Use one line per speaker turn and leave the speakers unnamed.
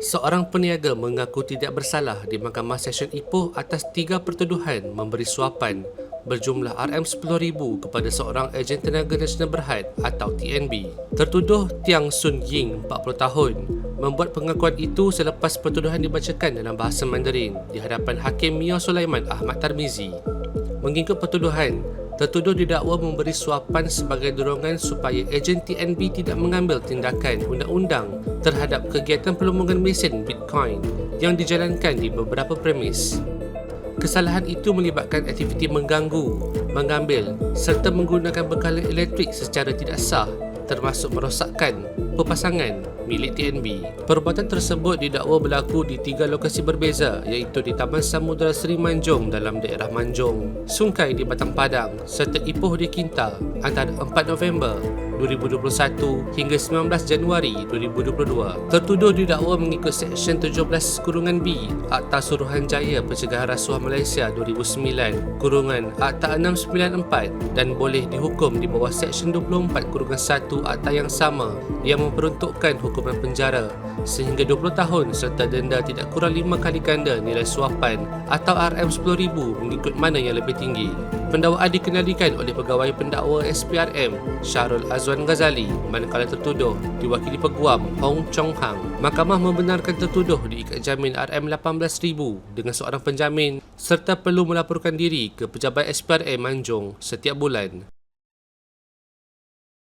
Seorang peniaga mengaku tidak bersalah di Mahkamah Session Ipoh atas tiga pertuduhan memberi suapan berjumlah RM10,000 kepada seorang ejen tenaga nasional berhad atau TNB. Tertuduh Tiang Sun Ying, 40 tahun, membuat pengakuan itu selepas pertuduhan dibacakan dalam bahasa Mandarin di hadapan Hakim Mia Sulaiman Ahmad Tarmizi. Mengikut pertuduhan, tertuduh didakwa memberi suapan sebagai dorongan supaya ejen TNB tidak mengambil tindakan undang-undang terhadap kegiatan pelumbangan mesin Bitcoin yang dijalankan di beberapa premis. Kesalahan itu melibatkan aktiviti mengganggu, mengambil serta menggunakan bekalan elektrik secara tidak sah termasuk merosakkan pepasangan milik TNB. Perbuatan tersebut didakwa berlaku di tiga lokasi berbeza iaitu di Taman Samudra Seri Manjung dalam daerah Manjung, Sungai di Batang Padang serta Ipoh di Kinta antara 4 November 2021 hingga 19 Januari 2022. Tertuduh didakwa mengikut Seksyen 17 Kurungan B Akta Suruhanjaya Pencegahan Rasuah Malaysia 2009 Kurungan Akta 694 dan boleh dihukum di bawah Seksyen 24 Kurungan 1 akta yang sama yang memperuntukkan hukuman penjara sehingga 20 tahun serta denda tidak kurang 5 kali ganda nilai suapan atau RM10,000 mengikut mana yang lebih tinggi. Pendakwaan dikenalikan oleh pegawai pendakwa SPRM Syarul Azwan Ghazali manakala tertuduh diwakili peguam Hong Chong Hang. Mahkamah membenarkan tertuduh diikat jamin RM18,000 dengan seorang penjamin serta perlu melaporkan diri ke pejabat SPRM Manjung setiap bulan.